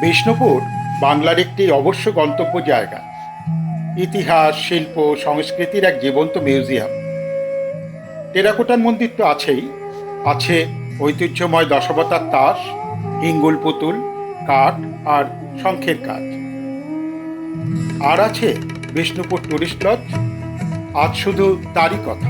বিষ্ণুপুর বাংলার একটি অবশ্য গন্তব্য জায়গা। ইতিহাস, শিল্প, সংস্কৃতির এক জীবন্ত মিউজিয়াম। টেরাকোটার মন্দির তো আছেই। আছে ঐতিহ্যময় দশবতার তাস, হিঙ্গুল পুতুল, কাঠ আর শঙ্খের কাজ। আর আছে বিষ্ণুপুর টুরিস্ট লজ। আজ শুধু তারই কথা।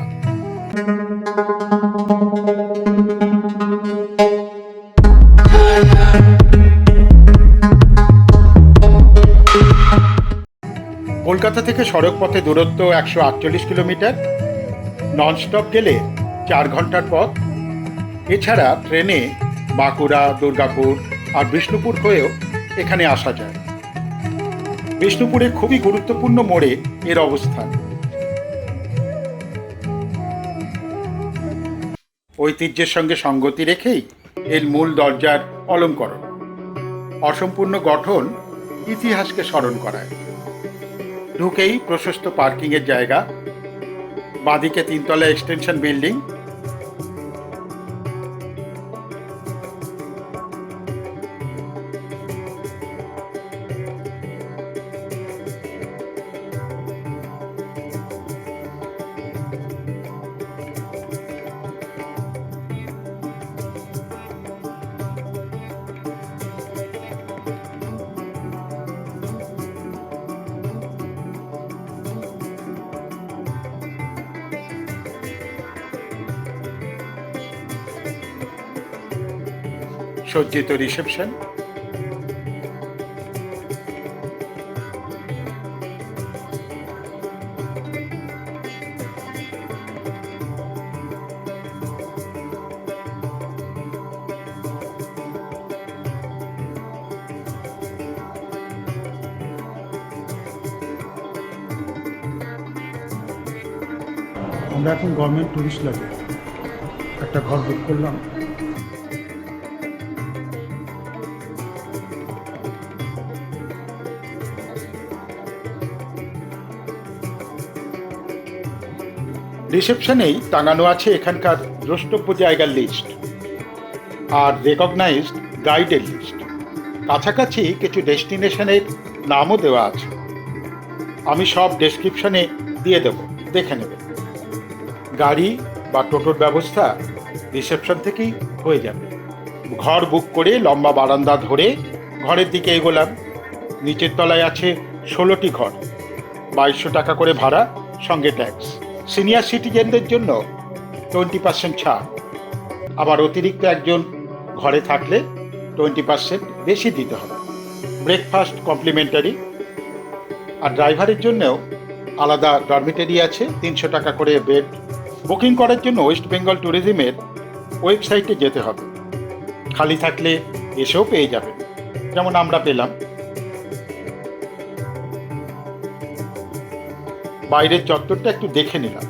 কলকাতা থেকে সড়ক পথে দূরত্ব একশো আটচল্লিশ কিলোমিটার ননস্টপ গেলে চার ঘণ্টার পথ। এছাড়া ট্রেনে বাঁকুড়া, দুর্গাপুর আর বিষ্ণুপুর হয়েও এখানে আসা যায়। বিষ্ণুপুরে খুবই গুরুত্বপূর্ণ মোড়ে এর অবস্থান। ঐতিহ্যের সঙ্গে সঙ্গতি রেখেই এর মূল দরজার অলঙ্করণ। অসম্পূর্ণ গঠন ইতিহাসকে স্মরণ করায়। ঢুকেই প্রশস্ত পার্কিংয়ের জায়গা। বাঁদিকে তিনতলা এক্সটেনশন বিল্ডিং সজ্জিত রিসেপশন। আমরা এখন গভর্নমেন্ট টুরিস্ট লাগে একটা ঘর বুক করলাম। রিসেপশনেই টাঙানো আছে এখানকার দ্রষ্টব্য জায়গার লিস্ট আর রেকগনাইজড গাইডের লিস্ট। কাছাকাছি কিছু ডেস্টিনেশনের নামও দেওয়া আছে। আমি সব ডেসক্রিপশনে দিয়ে দেব, দেখে নেবেন গাড়ি বা টোটোর ব্যবস্থা রিসেপশন থেকেই হয়ে যাবে। ঘর বুক করে লম্বা বারান্দা ধরে ঘরের দিকে এগোলাম। নিচের তলায় আছে ষোলোটি ঘর, বাইশশো টাকা করে ভাড়া, সঙ্গে ট্যাক্স। সিনিয়র সিটিজেনদের জন্য টোয়েন্টি পার্সেন্ট ছাড়। আবার অতিরিক্ত একজন ঘরে থাকলে টোয়েন্টি পার্সেন্ট বেশি দিতে হবে। Breakfast complimentary. আর ড্রাইভারের জন্যও আলাদা ডরমিটারি আছে, তিনশো টাকা করে বেড। বুকিং করার জন্য ওয়েস্ট বেঙ্গল ট্যুরিজমের ওয়েবসাইটে যেতে হবে। খালি থাকলে এসেও পেয়ে যাবেন। যেমন আমরা পেলাম। বাইরের চত্বরটা একটু দেখে নিলাম।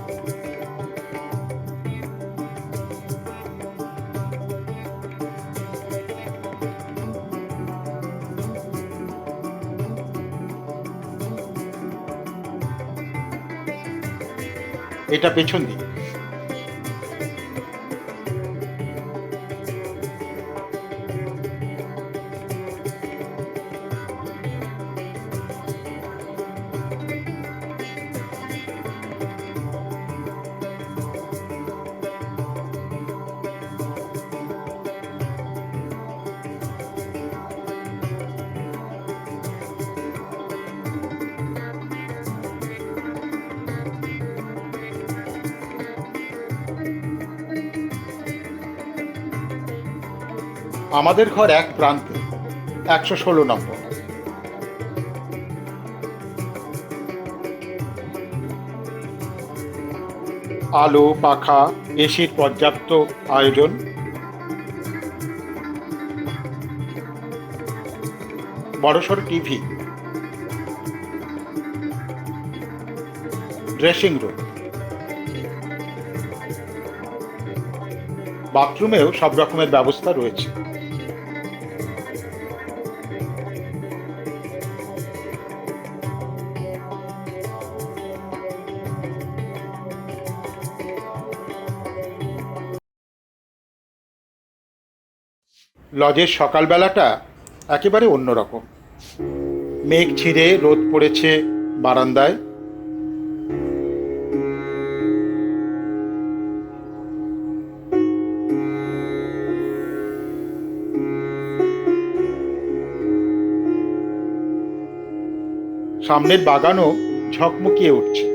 এটা পেছন দিক। আমাদের ঘর এক প্রান্তে, একশো ষোলো নম্বর। আলো, পাখা, এসির পর্যাপ্ত আয়োজন। বড়সড় টিভি। Dressing room. বাথরুমেও সব রকমের ব্যবস্থা রয়েছে। লজের সকালবেলাটা একেবারে অন্যরকম। মেঘ ছিঁড়ে রোদ পড়েছে বারান্দায়। সামনের বাগানও ঝকমকিয়ে উঠছে।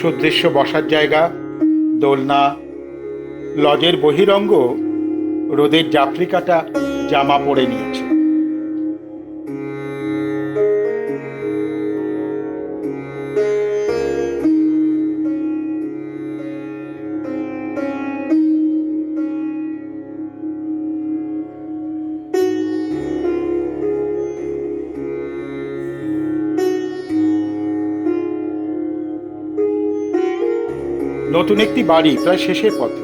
সুদৃশ্য বসার জায়গা দোলনা লজের বহিরঙ্গ রোদের জাফরিকাটা জামা পরে নিয়েছে। নতুন একটি বাড়ি প্রায় শেষের পথে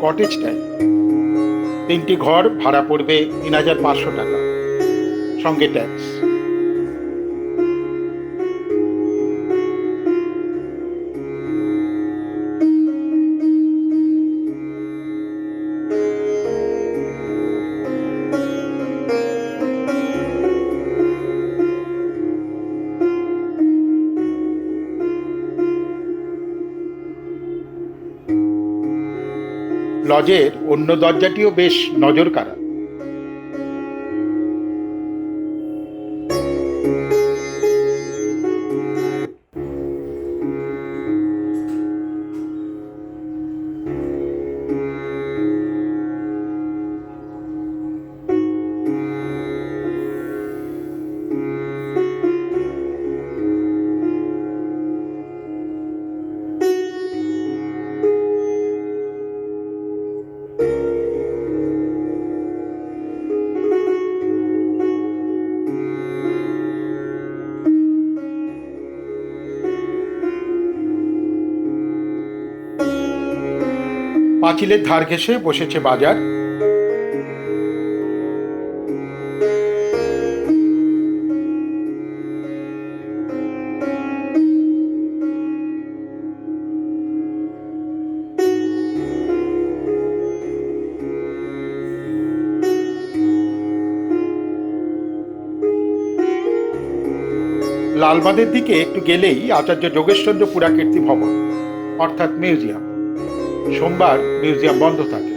কটেজ তিনটি ঘর ভাড়া পড়বে তিন হাজার পাঁচশো টাকা। সঙ্গে ট্যাক্স লজের অন্য দরজাটিও বেশ নজর কাড়া পাঁচিলের ধার ঘেঁষে বসেছে বাজার। লালবাদের দিকে একটু গেলেই আচার্য যোগেশচন্দ্র পুরাকীর্তি ভবন, অর্থাৎ মিউজিয়াম। সোমবার মিউজিয়াম বন্ধ থাকে।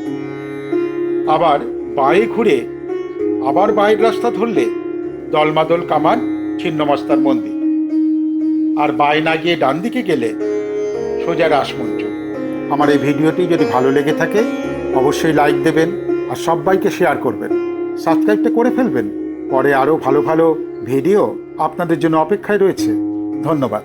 আবার বাঁয়ে ঘুরে আবার বাঁয়ের রাস্তা ধরলে দলমাদল কামান ছিন্নমস্তার মন্দির। আর বাঁয়ে না গিয়ে ডান দিকে গেলে সোজা রাসমঞ্চ। আমার এই ভিডিওটি যদি ভালো লেগে থাকে, অবশ্যই লাইক দেবেন আর সবাইকে শেয়ার করবেন। সাবস্ক্রাইবটা করে ফেলবেন। পরে আরও ভালো ভালো ভিডিও আপনাদের জন্য অপেক্ষায় রয়েছে। ধন্যবাদ।